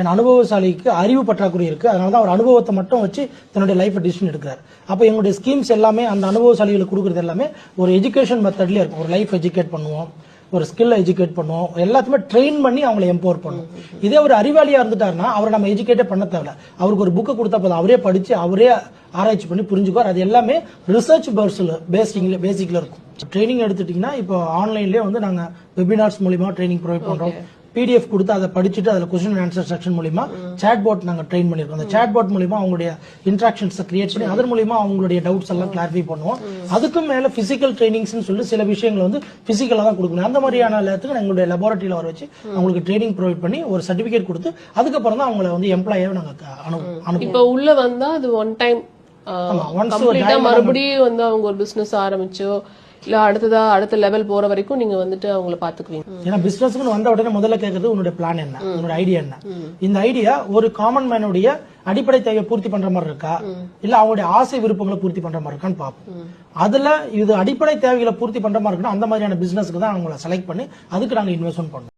என் அனுபவசாலிக்கு அறிவு பற்றாக்குறை இருக்கு. அதனால தான் அவர் அனுபவத்தை மட்டும் வச்சு தன்னுடைய லைஃப் டிசிஷன் எடுக்கிறார். அப்போ எங்களுடைய ஸ்கீம்ஸ் எல்லாமே அந்த அனுபவசாலிகளுக்கு கொடுக்குறது எல்லாமே ஒரு எஜுகேஷன் மெத்தட்லேயே இருக்கும். ஒரு லைஃப் எஜுகேட் பண்ணுவோம். ஒரு ஸ்கில்லை எஜுகேட் பண்ணுவோம். எல்லாத்தையுமே ட்ரெயின் பண்ணி அவங்கள எம்பவர் பண்ணுவோம். இதே ஒரு அறிவாளியா இருந்துட்டாருன்னா அவரை நம்ம எஜுகேட்டே பண்ண தேவையில்ல. அவருக்கு ஒரு புக்கை கொடுத்தா போதும். அவரே படிச்சு அவரே ஆராய்ச்சி பண்ணி புரிஞ்சுக்குவார். அது எல்லாமே ரிசர்ச் பேர்ஸில் பேசிக்ல பேசிக்ல இருக்கும். ட்ரைனிங் எடுத்துட்டீங்கன்னா இப்போ ஆன்லைன்லேயே வந்து நாங்கள் வெபினார்ஸ் மூலியமா ட்ரைனிங் ப்ரொவைட் பண்றோம். பிடிஎஃப் கொடுத்து அதை படிச்சுட்டு அதில் கொஸ்டின் ஆன்சர் செக்ஷன் மூலியமா சேட் பாட் நாங்கள் ட்ரெயின் பண்ணியிருக்கோம் அந்த சேட் பாட் மூலியமா அவங்களுடைய இன்ட்ராக்ஷன்ஸை கிரியேட் பண்ணி அதன் மூலியமா அவங்களுடைய டவுட்ஸ் எல்லாம் கிளாரிஃபை பண்ணுவோம். அதுக்கும் மேல பிசிக்கல் ட்ரைனிங்ஸ்னு சொல்லி சில விஷயங்கள் வந்து பிசிக்கலாக தான் கொடுக்கணும். அந்த மாதிரியான நேரத்துக்கு எங்களுடைய லெபார்ட்டரியில் வர வச்சு அவங்களுக்கு ட்ரைனிங் ப்ரொவைட் பண்ணி ஒரு சர்டிஃபிகேட் கொடுத்து அதுக்கப்புறம் தான் அவங்கள வந்து எம்ப்ளாயாவே நாங்கள் அனு அனுப்புவோம். இப்ப உள்ள வந்தா அது ஒன் டைம் மறுபடியும் வந்து அவங்க ஒரு பிசினஸ் ஆரம்பிச்சோ இல்ல அடுத்ததா அடுத்த லெவல் போற வரைக்கும் நீங்க வந்துட்டு அவங்கள பாத்துக்குவீங்க. ஏன்னா பிசினஸ்க்கு வந்த உடனே முதல்ல கேட்கறது உன்னுடைய பிளான் என்ன? உன்னோட ஐடியா என்ன? இந்த ஐடியா ஒரு காமன் மேனுடைய அடிப்படை தேவையை பூர்த்தி பண்ற மாதிரி இருக்கா? இல்ல அவங்களுடைய ஆசை விருப்பங்களை பூர்த்தி பண்ற மாதிரி இருக்கான்னு பார்ப்போம் அதுல இது அடிப்படை தேவைகளை பூர்த்தி பண்ற மாதிரி இருக்குன்னா அந்த மாதிரியான பிசினஸ்க்கு தான் அவங்கள செலக்ட் பண்ணி அதுக்கு நாங்க இன்வெஸ்ட்மெண்ட் பண்ணுவோம்.